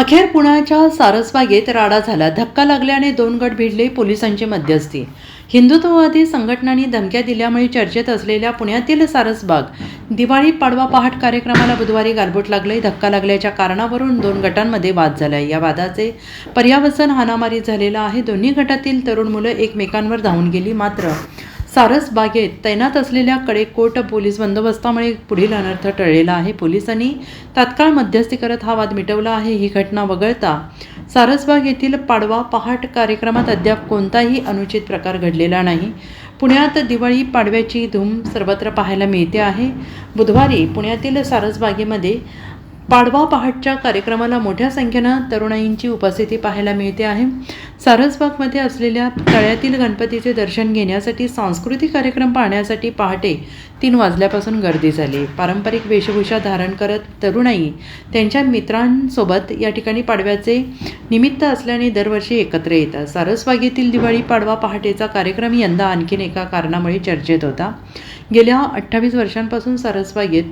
अखेर पुण्याच्या सारसबागेत राडा झाला. धक्का लागल्याने दोन गट भिडले पोलिसांची मध्यस्थी. हिंदुत्ववादी संघटनांनी धमक्या दिल्यामुळे चर्चेत असलेल्या पुण्यातील सारसबाग दिवाळी पाडवा पहाट कार्यक्रमाला बुधवारी गालबोट लागले. धक्का लागल्याच्या कारणावरून दोन गटांमध्ये वाद झाला या वादाचे पर्यावसन हानामारी झालेला आहे. दोन्ही गटातील तरुण मुलं एकमेकांवर धावून गेली. मात्र सारस बागेत तैनात असलेल्या कडेकोट पोलीस बंदोबस्तामुळे पुढील अनर्थ टळलेला आहे. पोलिसांनी तात्काळ मध्यस्थी करत हा वाद मिटवला आहे. ही घटना वगळता सारसबाग येथील पाडवा पहाट कार्यक्रमात अद्याप कोणताही अनुचित प्रकार घडलेला नाही. पुण्यात दिवाळी पाडव्याची धूम सर्वत्र पाहायला मिळते आहे. बुधवारी पुण्यातील सारसबागेमध्ये पाडवा पहाटच्या कार्यक्रमाला मोठ्या संख्येनं तरुणाईंची उपस्थिती पाहायला मिळते आहे. सारसबागमध्ये असलेल्या तळ्यातील गणपतीचे दर्शन घेण्यासाठी सांस्कृतिक कार्यक्रम पाहण्यासाठी पहाटे तीन वाजल्यापासून गर्दी झाली. पारंपरिक वेशभूषा धारण करत तरुणाई त्यांच्या मित्रांसोबत या ठिकाणी पाडव्याचे निमित्त असल्याने दरवर्षी एकत्र येतात. सारसबागेतील दिवाळी पाडवा पहाटेचा कार्यक्रम यंदा आणखीन एका कारणामुळे चर्चेत होता. गेल्या अठ्ठावीस वर्षांपासून सारसबागेत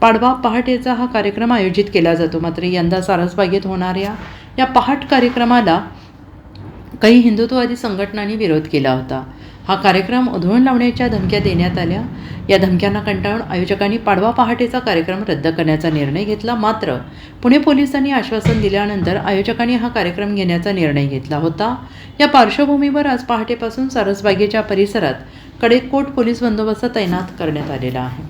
पाडवा पहाटेचा हा कार्यक्रम आयोजित केला जातो. मात्र यंदा सारसबागेत होणाऱ्या या पहाट कार्यक्रमाला काही हिंदुत्ववादी संघटनांनी विरोध केला होता. हा कार्यक्रम उधळून लावण्याच्या धमक्या देण्यात आल्या. या धमक्यांना कंटाळून आयोजकांनी पाडवा पहाटेचा कार्यक्रम रद्द करण्याचा निर्णय घेतला. मात्र पुणे पोलिसांनी आश्वासन दिल्यानंतर आयोजकांनी हा कार्यक्रम घेण्याचा निर्णय घेतला होता. या पार्श्वभूमीवर आज पहाटेपासून सारसबागेच्या परिसरात कडेकोट पोलीस बंदोबस्त तैनात करण्यात आलेला आहे.